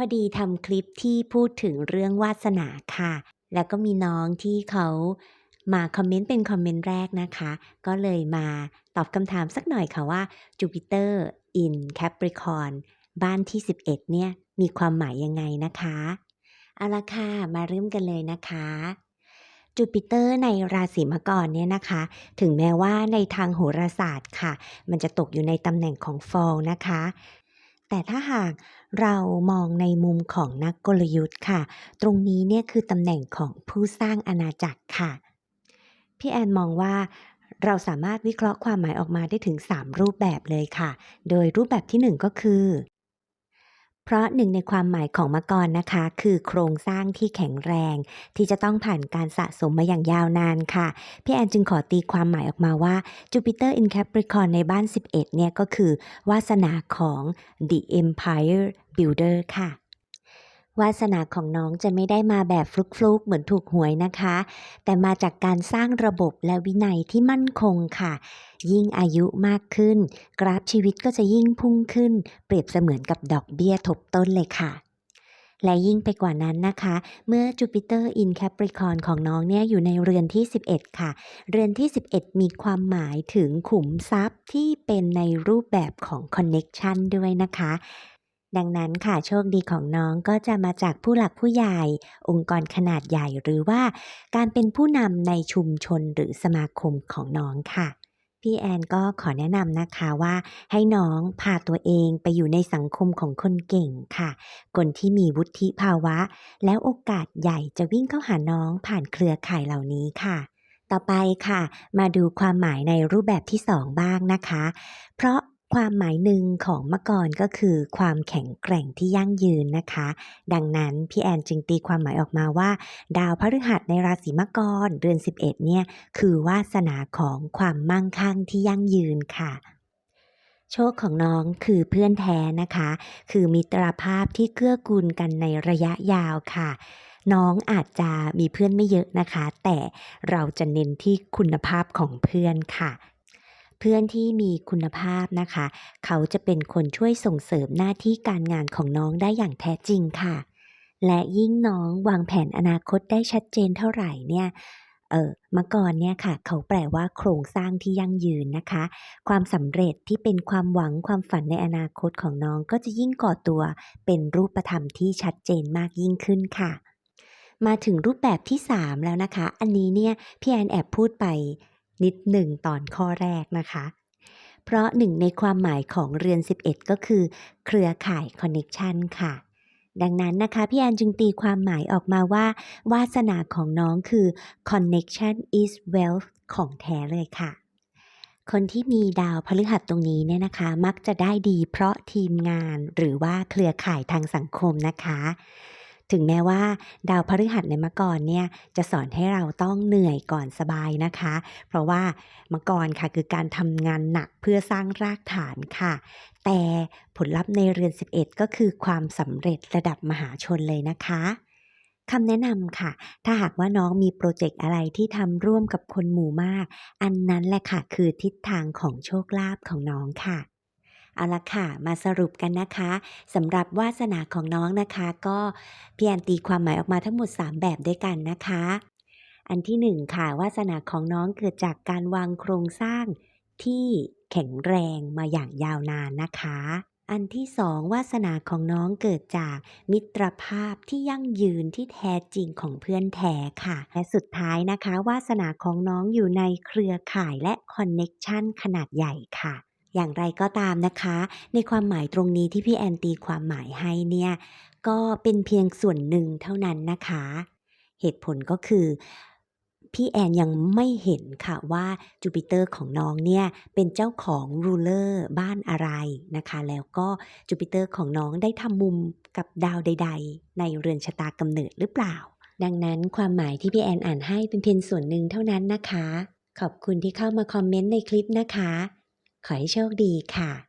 พอดีทำคลิปที่พูดถึงเรื่องวาสนาค่ะ แล้วก็มีน้องที่เขามาคอมเมนต์เป็นคอมเมนต์แรกนะคะ ก็เลยมาตอบคำถามสักหน่อยค่ะว่า Jupiter in Capricorn บ้านที่ 11 เนี่ยมีความหมายยังไงนะคะ เอาละค่ะมาเริ่มกันเลยนะคะจูปิเตอร์ในราศีมังกรเนี่ยนะคะ ถึงแม้ว่าในทางโหราศาสตร์ค่ะ มันจะตกอยู่ในตำแหน่งของฟอลนะคะ แต่ถ้าหากเรามองในมุมของนักกลยุทธ์ค่ะ ตรงนี้เนี่ยคือตำแหน่งของผู้สร้างอาณาจักรค่ะ พี่แอนมองว่าเราสามารถวิเคราะห์ความหมายออกมาได้ถึง 3 รูปแบบเลยค่ะ โดยรูปแบบที่ 1 ก็คือ เพราะหนึ่งในความหมายของมังกรนะคะ คือโครงสร้างที่แข็งแรง ที่จะต้องผ่านการสะสมมาอย่างยาวนานค่ะ พี่แอนจึงขอตีความหมายออกมาว่า Jupiter in Capricorn ในบ้าน 11 เนี่ยก็คือวาสนาของ The Empire Builder ค่ะ วาสนาของน้องจะไม่ได้มาแบบฟลุกๆ เหมือนถูกหวยนะคะ แต่มาจากการสร้างระบบและวินัยที่มั่นคงค่ะ ยิ่งอายุมากขึ้น กราฟชีวิตก็จะยิ่งพุ่งขึ้น เปรียบเสมือนกับดอกเบี้ยทบต้นเลยค่ะและยิ่งไปกว่านั้นนะคะ เมื่อ Jupiter in Capricorn ของน้องเนี่ยอยู่ในเรือนที่ 11 ค่ะ เรือนที่ 11 มีความหมายถึงขุมทรัพย์ที่เป็นในรูปแบบของ Connection ด้วยนะคะ ดังนั้นค่ะโชคดีของน้องก็จะมาจากผู้หลักผู้ใหญ่ องค์กรขนาดใหญ่หรือว่าการเป็นผู้นำในชุมชนหรือสมาคมของน้องค่ะ พี่แอนก็ขอแนะนำนะคะว่า ให้น้องพาตัวเองไปอยู่ในสังคมของคนเก่งค่ะ คนที่มีวุฒิภาวะ แล้วโอกาสใหญ่จะวิ่งเข้าหาน้องผ่านเครือข่ายเหล่านี้ค่ะ ต่อไปค่ะ มาดูความหมายในรูปแบบที่2บ้างนะคะ เพราะ ความหมายหนึ่งของมะกรก็คือความแข็งแกร่งที่ยั่งยืนนะคะ ดังนั้นพี่แอนจึงตีความหมายออกมาว่า ดาวพฤหัสในราศีมะกรเดือน 11 เนี่ยคือวาสนาของความมั่งคั่งที่ยั่งยืนค่ะโชคของน้องคือเพื่อนแท้นะคะ คือมิตรภาพที่เกื้อกูลกันในระยะยาวค่ะ น้องอาจจะมีเพื่อนไม่เยอะนะคะ แต่เราจะเน้นที่คุณภาพของเพื่อนค่ะ เพื่อนที่มีคุณภาพนะคะ เขาจะเป็นคนช่วยส่งเสริมหน้าที่การงานของน้องได้อย่างแท้จริงค่ะ และยิ่งน้องวางแผนอนาคตได้ชัดเจนเท่าไหร่เนี่ยเออมกรเนี่ยค่ะ เขาแปลว่าโครงสร้างที่ยั่งยืนนะคะ ความสำเร็จที่เป็นความหวังความฝันในอนาคตของน้องก็จะยิ่งก่อตัวเป็นรูปธรรมที่ชัดเจนมากยิ่งขึ้นค่ะ มาถึงรูปแบบที่ 3 แล้วนะคะ อันนี้เนี่ยพี่แอนแอบพูดไป นิดหนึ่งตอนข้อแรกนะคะ เพราะหนึ่งในความหมายของเรือน 11 ก็คือ เครือข่าย Connection ค่ะ ดังนั้นนะคะพี่แอนจึงตีความหมายออกมาว่า วาสนาของน้องคือ connection is wealth ของแท้เลยค่ะคนที่มีดาวพฤหัสตรงนี้เนี่ยนะคะ มักจะได้ดีเพราะทีมงานหรือว่าเครือข่ายทางสังคมนะคะ ถึงแม้ว่าดาวพฤหัสในมกรเนี่ยจะสอนให้เราต้องเหนื่อยก่อนสบายนะคะ เพราะว่ามกรค่ะคือการทำงานหนักเพื่อสร้างรากฐานค่ะ แต่ผลลัพธ์ในเรือน 11 ก็คือความสำเร็จระดับมหาชนเลยนะคะคำแนะนำค่ะ ถ้าหากว่าน้องมีโปรเจกต์อะไรที่ทำร่วมกับคนหมู่มาก อันนั้นแหละค่ะคือทิศทางของโชคลาภของน้องค่ะ เอาละค่ะ มาสรุปกันนะคะสำหรับวาสนาของน้องนะคะ ก็พี่แอนตีความหมายออกมาทั้งหมด 3 แบบด้วยกันนะคะ อันที่1ค่ะวาสนาของน้องเกิดจากการวางโครงสร้างที่แข็งแรงมาอย่างยาวนานนะคะ อันที่2วาสนาของน้องเกิดจากมิตรภาพที่ยั่งยืนที่แท้จริงของเพื่อนแท้ค่ะ และสุดท้ายนะคะ วาสนาของน้องอยู่ในเครือข่ายและคอนเน็กชันขนาดใหญ่ค่ะ อย่างไรก็ตามนะคะ ในความหมายตรงนี้ที่พี่แอนตีความหมายให้เนี่ยก็เป็นเพียงส่วนหนึ่งเท่านั้นนะคะ เหตุผลก็คือพี่แอนยังไม่เห็นค่ะว่าจูปิเตอร์ของน้องเนี่ยเป็นเจ้าของรูเลอร์บ้านอะไรนะคะ แล้วก็จูปิเตอร์ของน้องได้ทำมุมกับดาวใด ๆ ในเรือนชะตากำเนิดหรือเปล่า ดังนั้นความหมายที่พี่แอนอ่านให้เป็นเพียงส่วนหนึ่งเท่านั้นนะคะ ขอบคุณที่เข้ามาคอมเมนต์ในคลิปนะคะ ขอให้โชคดีค่ะ